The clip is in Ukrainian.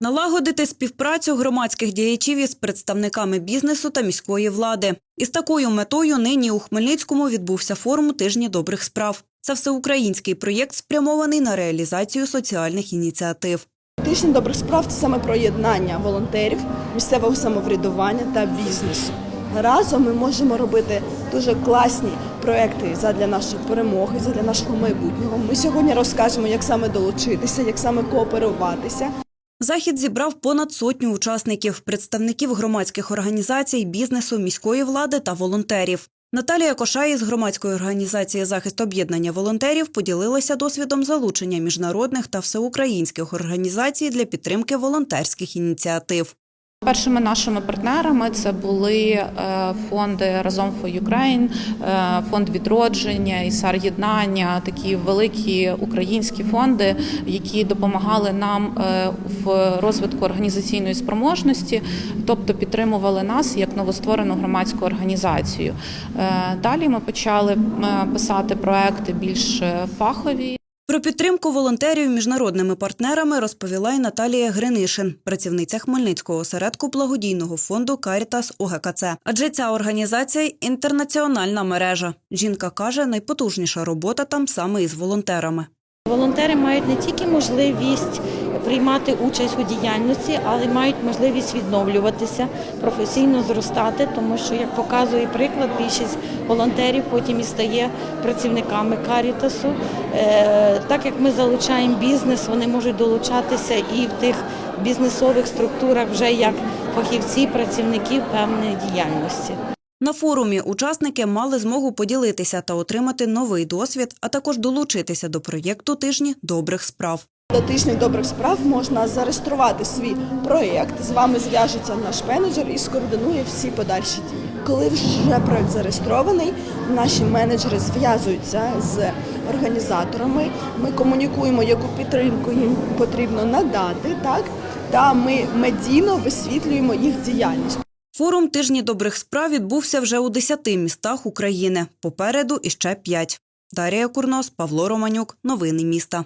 Налагодити співпрацю громадських діячів із представниками бізнесу та міської влади. Із такою метою нині у Хмельницькому відбувся форум тижні добрих справ. Це всеукраїнський проєкт, спрямований на реалізацію соціальних ініціатив. Тиждень добрих справ це саме про єднання волонтерів, місцевого самоврядування та бізнесу. Разом ми можемо робити дуже класні проекти задля нашої перемоги, задля нашого майбутнього. Ми сьогодні розкажемо, як саме долучитися, як саме кооперуватися. Захід зібрав понад сотню учасників, представників громадських організацій, бізнесу, міської влади та волонтерів. Наталія Кошаї із громадської організації захист об'єднання волонтерів поділилася досвідом залучення міжнародних та всеукраїнських організацій для підтримки волонтерських ініціатив. Першими нашими партнерами це були е, фонди разом for Ukraine, е, фонд відродження, ісар єднання, такі великі українські фонди, які допомагали нам е, в розвитку організаційної спроможності, тобто підтримували нас як новостворену громадську організацію. Далі ми почали писати проекти більш фахові. Про підтримку волонтерів міжнародними партнерами розповіла й Наталія Гринишин, працівниця Хмельницького осередку благодійного фонду Карітас ОГКЦ. Адже ця організація інтернаціональна мережа. Жінка каже, найпотужніша робота там саме із волонтерами. Волонтери мають не тільки можливість приймати участь у діяльності, але й мають можливість відновлюватися, професійно зростати, тому що, як показує приклад, більшість волонтерів потім і стає працівниками карітасу. Е, Так як ми залучаємо бізнес, вони можуть долучатися і в тих бізнесових структурах вже як фахівці, працівники певної діяльності. На форумі учасники мали змогу поділитися та отримати новий досвід, а також долучитися до проєкту тижні добрих справ. До тижня добрих справ можна зареєструвати свій проєкт. З вами зв'яжеться наш менеджер і скоординує всі подальші дії. Коли вже проєкт зареєстрований, наші менеджери зв'язуються з організаторами. Ми комунікуємо, яку підтримку їм потрібно надати, так та ми медійно висвітлюємо їх діяльність. Форум тижні добрих справ відбувся вже у 10 містах України. Попереду іще 5. Дарія Курнос, Павло Романюк. Новини міста.